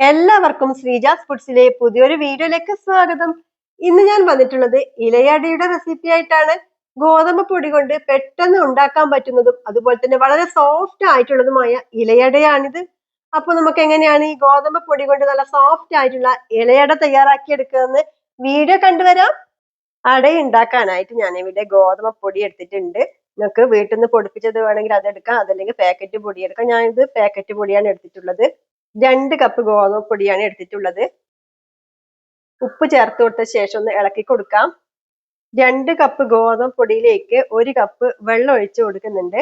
എല്ലാവർക്കും ശ്രീജാസ് ഫുഡ്സിലെ പുതിയൊരു വീഡിയോയിലേക്ക് സ്വാഗതം. ഇന്ന് ഞാൻ വന്നിട്ടുള്ളത് ഇലയടയുടെ റെസിപ്പി ആയിട്ടാണ്. ഗോതമ്പ് പൊടി കൊണ്ട് പെട്ടെന്ന് ഉണ്ടാക്കാൻ പറ്റുന്നതും അതുപോലെ തന്നെ വളരെ സോഫ്റ്റ് ആയിട്ടുള്ളതുമായ ഇലയടയാണിത്. അപ്പൊ നമുക്ക് എങ്ങനെയാണ് ഈ ഗോതമ്പ് പൊടി കൊണ്ട് നല്ല സോഫ്റ്റ് ആയിട്ടുള്ള ഇലയട തയ്യാറാക്കി എടുക്കുന്നതെന്ന് വീഡിയോ കണ്ടുവരാം. അട ഉണ്ടാക്കാനായിട്ട് ഞാൻ ഇവിടെ ഗോതമ്പ് പൊടി എടുത്തിട്ടുണ്ട്. നിങ്ങൾക്ക് വീട്ടിൽ നിന്ന് പൊടിപ്പിച്ചത് വേണമെങ്കിൽ അതെടുക്കാം അതല്ലെങ്കിൽ പാക്കറ്റ് പൊടി എടുക്കാം. ഞാൻ ഇത് പാക്കറ്റ് പൊടിയാണ് എടുത്തിട്ടുള്ളത്. രണ്ട് കപ്പ് ഗോതമ്പ് പൊടിയാണ് എടുത്തിട്ടുള്ളത്. ഉപ്പ് ചേർത്ത് കൊടുത്ത ശേഷം ഒന്ന് ഇളക്കി കൊടുക്കാം. രണ്ട് കപ്പ് ഗോതമ്പ് പൊടിയിലേക്ക് ഒരു കപ്പ് വെള്ളം ഒഴിച്ചു കൊടുക്കുന്നുണ്ട്.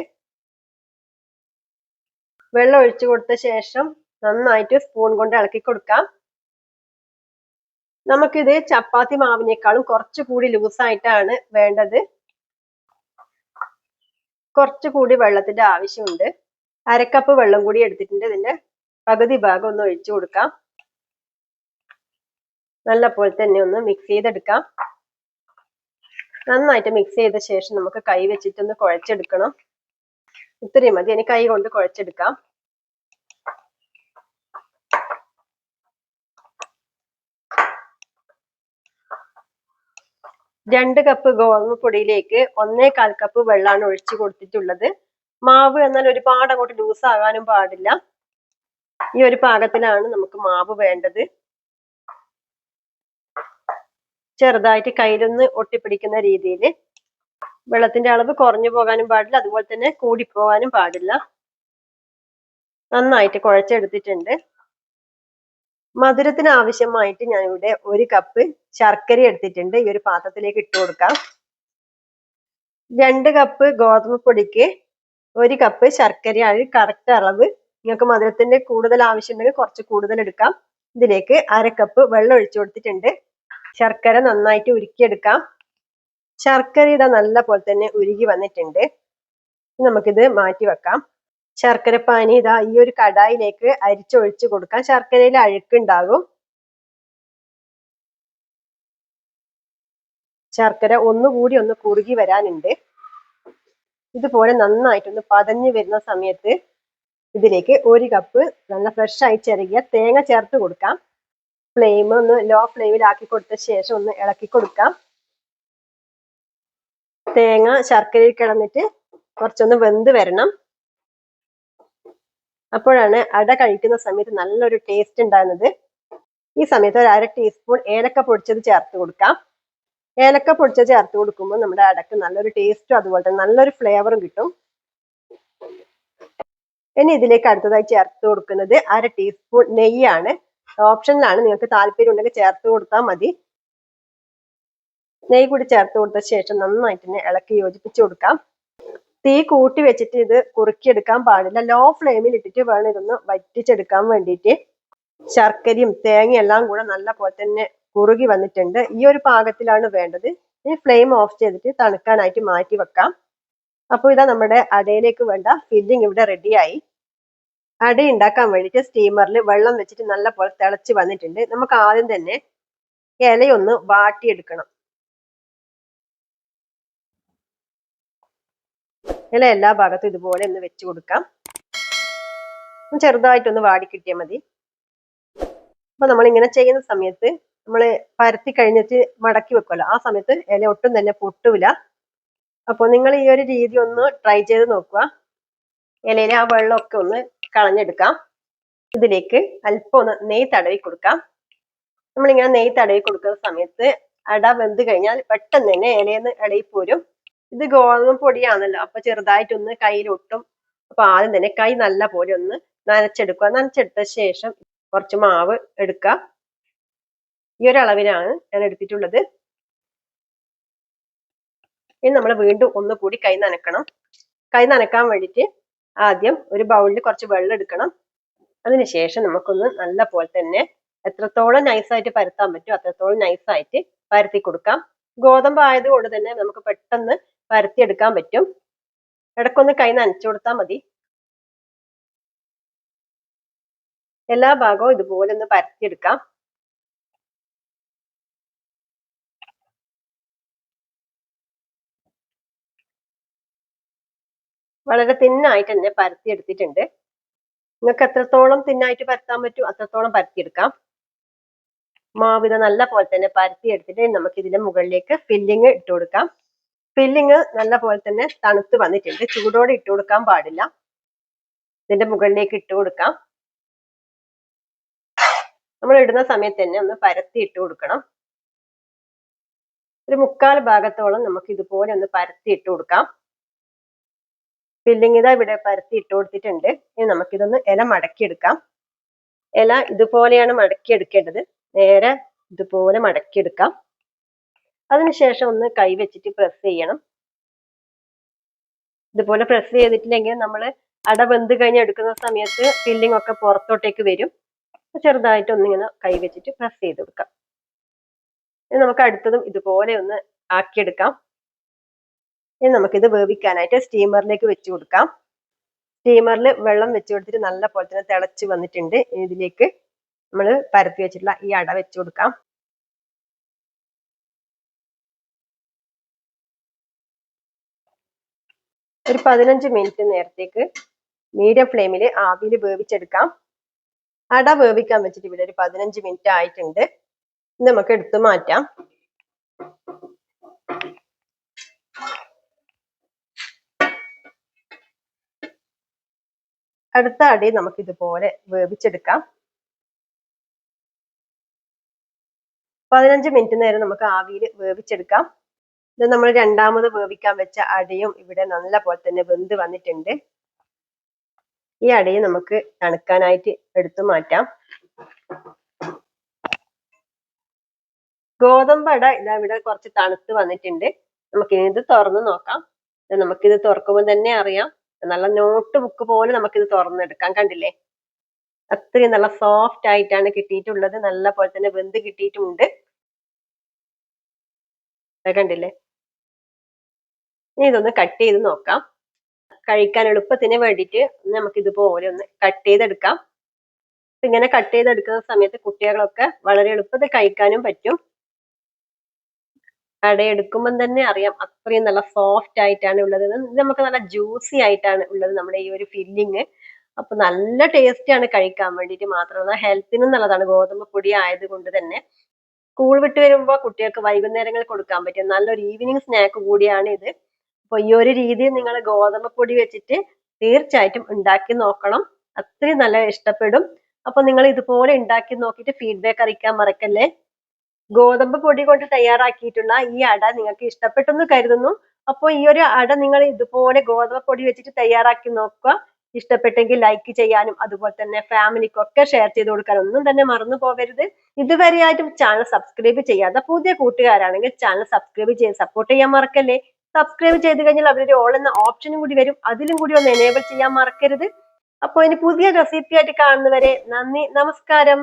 വെള്ളം ഒഴിച്ചു കൊടുത്ത ശേഷം നന്നായിട്ട് സ്പൂൺ കൊണ്ട് ഇളക്കി കൊടുക്കാം. നമുക്കിത് ചപ്പാത്തി മാവിനേക്കാളും കുറച്ചുകൂടി ലൂസായിട്ടാണ് വേണ്ടത്. കുറച്ചുകൂടി വെള്ളത്തിന്റെ ആവശ്യമുണ്ട്. അരക്കപ്പ് വെള്ളം കൂടി എടുത്തിട്ടുണ്ട് ഇതിന്റെ പകുതി ഭാഗം ഒന്ന് ഒഴിച്ചു കൊടുക്കാം. നല്ല പോലെ തന്നെ ഒന്ന് മിക്സ് ചെയ്തെടുക്കാം. നന്നായിട്ട് മിക്സ് ചെയ്ത ശേഷം നമുക്ക് കൈ വെച്ചിട്ടൊന്ന് കുഴച്ചെടുക്കണം. ഇത്രയും മതി. ഇനി കൈ കൊണ്ട് കുഴച്ചെടുക്കാം. രണ്ട് കപ്പ് ഗോതമ്പ് പൊടിയിലേക്ക് ഒന്നേകാൽ കപ്പ് വെള്ളമാണ് ഒഴിച്ചു കൊടുത്തിട്ടുള്ളത്. മാവ് എന്നാൽ ഒരുപാട് അങ്ങോട്ട് ലൂസ് ആകാനും പാടില്ല. ഈ ഒരു പാകത്തിനാണ് നമുക്ക് മാവ് വേണ്ടത്. ചെറുതായിട്ട് കയ്യിലൊന്ന് ഒട്ടിപ്പിടിക്കുന്ന രീതിയിൽ വെള്ളത്തിന്റെ അളവ് കുറഞ്ഞു പോകാനും പാടില്ല അതുപോലെ തന്നെ കൂടിപ്പോകാനും പാടില്ല. നന്നായിട്ട് കുഴച്ചെടുത്തിട്ടുണ്ട്. മധുരത്തിന് ആവശ്യമായിട്ട് ഞാൻ ഇവിടെ ഒരു കപ്പ് ശർക്കര എടുത്തിട്ടുണ്ട്. ഈ ഒരു പാത്രത്തിലേക്ക് ഇട്ട് കൊടുക്കാം. രണ്ട് കപ്പ് ഗോതമ്പ് പൊടിക്ക് ഒരു കപ്പ് ശർക്കര ശർക്കരയാണ് കറക്റ്റ് അളവ് നിങ്ങൾക്ക് മധുരത്തിന്റെ കൂടുതൽ ആവശ്യമുണ്ടെങ്കിൽ കുറച്ച് കൂടുതൽ എടുക്കാം. ഇതിലേക്ക് അര കപ്പ് വെള്ളം ഒഴിച്ചു കൊടുത്തിട്ടുണ്ട്. ശർക്കര നന്നായിട്ട് ഉരുക്കിയെടുക്കാം. ശർക്കര ഇതാ നല്ല പോലെ തന്നെ ഉരുകി വന്നിട്ടുണ്ട്. നമുക്കിത് മാറ്റി വെക്കാം. ശർക്കര പാനി ഇതാ ഈ ഒരു കടായിലേക്ക് അരിച്ചൊഴിച്ച് കൊടുക്കാം. ശർക്കരയിൽ അഴുക്കുണ്ടാകും ശർക്കര ഒന്നുകൂടി ഒന്ന് കുറുകി വരാനുണ്ട്. ഇതുപോലെ നന്നായിട്ടൊന്ന് പതഞ്ഞു വരുന്ന സമയത്ത് ഇതിലേക്ക് ഒരു കപ്പ് നല്ല ഫ്രഷ് ആയി ചെറുകിയ തേങ്ങ ചേർത്ത് കൊടുക്കാം. ഫ്ലെയിം ഒന്ന് ലോ ഫ്ലെയിമിലാക്കി കൊടുത്ത ശേഷം ഒന്ന് ഇളക്കി കൊടുക്കാം. തേങ്ങ ശർക്കരയിൽ കിടന്നിട്ട് കുറച്ചൊന്ന് വെന്ത് വരണം. അപ്പോഴാണ് അട കഴിക്കുന്ന സമയത്ത് നല്ലൊരു ടേസ്റ്റ് ഉണ്ടാകുന്നത്. ഈ സമയത്ത് ഒരു അര ടീസ്പൂൺ ഏലക്ക പൊടിച്ചത് ചേർത്ത് കൊടുക്കാം. ഏലക്ക പൊടിച്ചത് ചേർത്ത് കൊടുക്കുമ്പോൾ നമ്മുടെ അടക്ക് നല്ലൊരു ടേസ്റ്റും അതുപോലെ തന്നെ നല്ലൊരു ഫ്ലേവറും കിട്ടും. ഇനി ഇതിലേക്ക് അടുത്തതായി ചേർത്ത് കൊടുക്കുന്നത് അര ടീസ്പൂൺ നെയ്യാണ്. ഓപ്ഷനിലാണ് നിങ്ങൾക്ക് താല്പര്യം ഉണ്ടെങ്കിൽ ചേർത്ത് കൊടുത്താൽ മതി. നെയ്യ് കൂടി ചേർത്ത് കൊടുത്ത ശേഷം നന്നായിട്ട് തന്നെ ഇളക്കി യോജിപ്പിച്ച് കൊടുക്കാം. തീ കൂട്ടി വെച്ചിട്ട് ഇത് കുറുക്കിയെടുക്കാൻ പാടില്ല. ലോ ഫ്ലെയിമിൽ ഇട്ടിട്ട് വേണം ഇതൊന്ന് വറ്റിച്ചെടുക്കാൻ വേണ്ടിയിട്ട്. ശർക്കരയും തേങ്ങയും എല്ലാം കൂടെ നല്ല പോലെ തന്നെ കുറുകി വന്നിട്ടുണ്ട്. ഈ ഒരു പാകത്തിലാണ് വേണ്ടത്. ഇനി ഫ്ലെയിം ഓഫ് ചെയ്തിട്ട് തണുക്കാനായിട്ട് മാറ്റി വെക്കാം. അപ്പോൾ ഇതാ നമ്മുടെ അടയിലേക്ക് വേണ്ട ഫില്ലിംഗ് ഇവിടെ റെഡിയായി അട ഉണ്ടാക്കാൻ വേണ്ടിയിട്ട് സ്റ്റീമറിൽ വെള്ളം വെച്ചിട്ട് നല്ല പോലെ തിളച്ച് വന്നിട്ടുണ്ട്. നമുക്ക് ആദ്യം തന്നെ ഇലയൊന്ന് വാട്ടിയെടുക്കണം. ഇല എല്ലാ ഭാഗത്തും ഇതുപോലെ ഒന്ന് വെച്ച് കൊടുക്കാം. ചെറുതായിട്ടൊന്ന് വാടി കിട്ടിയാൽ മതി. അപ്പൊ നമ്മൾ ഇങ്ങനെ ചെയ്യുന്ന സമയത്ത് നമ്മൾ പരത്തി കഴിഞ്ഞിട്ട് മടക്കി വെക്കുമല്ലോ ആ സമയത്ത് ഇല ഒട്ടും തന്നെ പൊട്ടൂല അപ്പോൾ നിങ്ങൾ ഈ ഒരു രീതി ഒന്ന് ട്രൈ ചെയ്ത് നോക്കുക. ഇലയിലെ ആ വെള്ളമൊക്കെ ഒന്ന് കളഞ്ഞെടുക്കാം. ഇതിലേക്ക് അല്പം ഒന്ന് നെയ്യ് തടവി കൊടുക്കാം. നമ്മളിങ്ങനെ നെയ്യ് തടവി കൊടുക്കുന്ന സമയത്ത് അട വെന്ത് കഴിഞ്ഞാൽ പെട്ടെന്ന് തന്നെ ഇലയിൽ ഇളയിൽ പോരും. ഇത് ഗോതമ്പ് പൊടിയാണല്ലോ അപ്പൊ ചെറുതായിട്ടൊന്ന് കയ്യിൽ ഒട്ടും അപ്പൊ ആദ്യം തന്നെ കൈ നല്ല പോലെ ഒന്ന് നനച്ചെടുക്കുക. നനച്ചെടുത്ത ശേഷം കുറച്ച് മാവ് എടുക്കുക. ഈ ഒരു ഞാൻ എടുത്തിട്ടുള്ളത്. ഇനി നമ്മൾ വീണ്ടും ഒന്നുകൂടി കൈ നനക്കണം. കൈ നനക്കാൻ വേണ്ടിയിട്ട് ആദ്യം ഒരു ബൗളിൽ കുറച്ച് വെള്ളം എടുക്കണം. അതിനുശേഷം നമുക്കൊന്ന് നല്ല പോലെ തന്നെ എത്രത്തോളം നൈസായിട്ട് പരത്താൻ പറ്റും അത്രത്തോളം നൈസായിട്ട് പരത്തി കൊടുക്കാം. ഗോതമ്പ് ആയതുകൊണ്ട് തന്നെ നമുക്ക് പെട്ടെന്ന് പരത്തിയെടുക്കാൻ പറ്റും. ഇടക്കൊന്ന് കൈ നനച്ചു കൊടുത്താൽ മതി. എല്ലാ ഭാഗവും ഇതുപോലെ ഒന്ന് പരത്തിയെടുക്കാം. വളരെ തിന്നായിട്ട് തന്നെ പരത്തി എടുത്തിട്ടുണ്ട് നിങ്ങൾക്ക് എത്രത്തോളം തിന്നായിട്ട് പരത്താൻ പറ്റും അത്രത്തോളം പരത്തിയെടുക്കാം. മാവിത നല്ല പോലെ തന്നെ പരത്തി എടുത്തിട്ട് നമുക്ക് ഇതിന്റെ മുകളിലേക്ക് ഫില്ലിങ് ഇട്ട് കൊടുക്കാം. ഫില്ലിങ് നല്ല പോലെ തന്നെ തണുത്ത് വന്നിട്ടുണ്ട്. ചൂടോടെ ഇട്ട് കൊടുക്കാൻ പാടില്ല. ഇതിന്റെ മുകളിലേക്ക് ഇട്ട് കൊടുക്കാം. നമ്മൾ ഇടുന്ന സമയത്ത് തന്നെ ഒന്ന് പരത്തി ഇട്ട് കൊടുക്കണം. ഒരു മുക്കാൽ ഭാഗത്തോളം നമുക്ക് ഇതുപോലെ ഒന്ന് പരത്തി ഇട്ട് കൊടുക്കാം. ഫില്ലിങ് ഇതാ ഇവിടെ പരത്തി ഇട്ട് കൊടുത്തിട്ടുണ്ട്. ഇനി നമുക്കിതൊന്ന് ഇല മടക്കിയെടുക്കാം. ഇല ഇതുപോലെയാണ് മടക്കിയെടുക്കേണ്ടത്. നേരെ ഇതുപോലെ മടക്കിയെടുക്കാം. അതിനുശേഷം ഒന്ന് കൈ വെച്ചിട്ട് പ്രസ് ചെയ്യണം. ഇതുപോലെ പ്രസ് ചെയ്തിട്ടില്ലെങ്കിൽ നമ്മൾ അട വെന്ത് കഴിഞ്ഞ് എടുക്കുന്ന സമയത്ത് ഫില്ലിംഗ് ഒക്കെ പുറത്തോട്ടേക്ക് വരും. ചെറുതായിട്ട് ഒന്നിങ്ങനെ കൈ വെച്ചിട്ട് പ്രസ് ചെയ്ത് കൊടുക്കാം. ഇനി നമുക്ക് അടുത്തതും ഇതുപോലെ ഒന്ന് ആക്കിയെടുക്കാം. ഇനി നമുക്കിത് വേവിക്കാനായിട്ട് സ്റ്റീമറിലേക്ക് വെച്ച് കൊടുക്കാം. സ്റ്റീമറിൽ വെള്ളം വെച്ച് കൊടുത്തിട്ട് നല്ല പോലെ തന്നെ തിളച്ച് വന്നിട്ടുണ്ട്. ഇതിലേക്ക് നമ്മൾ പരത്തി വെച്ചിട്ടുള്ള ഈ അട വെച്ച് കൊടുക്കാം. ഒരു പതിനഞ്ച് മിനിറ്റ് നേരത്തേക്ക് മീഡിയം ഫ്ലെയിമിൽ ആവിയിൽ വേവിച്ചെടുക്കാം. അട വേവിക്കാൻ വെച്ചിട്ട് ഇവിടെ ഒരു പതിനഞ്ച് മിനിറ്റ് ആയിട്ടുണ്ട്. നമുക്ക് എടുത്തു മാറ്റാം. അടുത്ത അടി നമുക്ക് ഇതുപോലെ വേവിച്ചെടുക്കാം. പതിനഞ്ച് മിനിറ്റ് നേരം നമുക്ക് ആവിയിൽ വേവിച്ചെടുക്കാം. ഇത് നമ്മൾ രണ്ടാമത് വേവിക്കാൻ വെച്ച അടിയും ഇവിടെ നല്ല പോലെ തന്നെ വെന്ത് വന്നിട്ടുണ്ട്. ഈ അടിയെ നമുക്ക് തണുക്കാനായിട്ട് എടുത്തു മാറ്റാം. ഗോതമ്പ് അട ഇതാ ഇവിടെ കുറച്ച് തണുത്ത് വന്നിട്ടുണ്ട്. നമുക്ക് ഇത് തുറന്ന് നോക്കാം. നമുക്കിത് തുറക്കുമ്പോൾ തന്നെ അറിയാം. നല്ല നോട്ട് ബുക്ക് പോലെ നമുക്കിത് തുറന്നെടുക്കാം. കണ്ടില്ലേ? അത്രയും നല്ല സോഫ്റ്റ് ആയിട്ടാണ് കിട്ടിയിട്ടുള്ളത്. നല്ല പോലെ തന്നെ വെന്ത് കിട്ടിയിട്ടുമുണ്ട്. കണ്ടില്ലേ? ഇനി ഇതൊന്ന് കട്ട് ചെയ്ത് നോക്കാം. കഴിക്കാൻ എളുപ്പത്തിന് വേണ്ടിയിട്ട് നമുക്ക് ഇതുപോലെ ഒന്ന് കട്ട് ചെയ്തെടുക്കാം. ഇങ്ങനെ കട്ട് ചെയ്തെടുക്കുന്ന സമയത്ത് കുട്ടികളൊക്കെ വളരെ എളുപ്പത്തിൽ കഴിക്കാനും പറ്റും. അടയെടുക്കുമ്പം തന്നെ അറിയാം അത്രയും നല്ല സോഫ്റ്റ് ആയിട്ടാണ് ഉള്ളത്. ഇത് നമുക്ക് നല്ല ജ്യൂസി ആയിട്ടാണ് ഉള്ളത് നമ്മുടെ ഈ ഒരു ഫില്ലിങ് അപ്പൊ നല്ല ടേസ്റ്റ് ആണ് കഴിക്കാൻ വേണ്ടിയിട്ട് മാത്രമല്ല ഹെൽത്തിനും നല്ലതാണ്. ഗോതമ്പ് പൊടി ആയതുകൊണ്ട് തന്നെ സ്കൂൾ വിട്ട് വരുമ്പോൾ കുട്ടികൾക്ക് വൈകുന്നേരങ്ങളിൽ കൊടുക്കാൻ പറ്റും നല്ലൊരു ഈവനിങ് സ്നാക്ക് കൂടിയാണ് ഇത്. അപ്പൊ ഈ ഒരു രീതിയിൽ നിങ്ങൾ ഗോതമ്പ് പൊടി വെച്ചിട്ട് തീർച്ചയായിട്ടും ഉണ്ടാക്കി നോക്കണം. അത്രയും നല്ല ഇഷ്ടപ്പെടും. അപ്പൊ നിങ്ങൾ ഇതുപോലെ ഉണ്ടാക്കി നോക്കിയിട്ട് ഫീഡ്ബാക്ക് അറിയിക്കാൻ മറക്കല്ലേ? ഗോതമ്പ് പൊടി കൊണ്ട് തയ്യാറാക്കിയിട്ടുള്ള ഈ അട നിങ്ങൾക്ക് ഇഷ്ടപ്പെട്ടെന്ന് കരുതുന്നു. അപ്പോൾ ഈ ഒരു അട നിങ്ങൾ ഇതുപോലെ ഗോതമ്പ് പൊടി വെച്ചിട്ട് തയ്യാറാക്കി നോക്കുക. ഇഷ്ടപ്പെട്ടെങ്കിൽ ലൈക്ക് ചെയ്യാനും അതുപോലെ തന്നെ ഫാമിലിക്കൊക്കെ ഷെയർ ചെയ്ത് കൊടുക്കാനും ഒന്നും തന്നെ മറന്നു പോകരുത്. ഇതുവരെയായിട്ടും ചാനൽ സബ്സ്ക്രൈബ് ചെയ്യാത്ത പുതിയ കൂട്ടുകാരാണെങ്കിൽ ചാനൽ സബ്സ്ക്രൈബ് ചെയ്ത് സപ്പോർട്ട് ചെയ്യാൻ മറക്കല്ലേ? സബ്സ്ക്രൈബ് ചെയ്ത് കഴിഞ്ഞാൽ അവരൊരു ഓൾ എന്ന ഓപ്ഷനും കൂടി വരും. അതിലും കൂടി ഒന്ന് എനേബിൾ ചെയ്യാൻ മറക്കരുത്. അപ്പോൾ ഇനി പുതിയ റെസിപ്പി ആയിട്ട് കാണുന്നവരെ നന്ദി. നമസ്കാരം.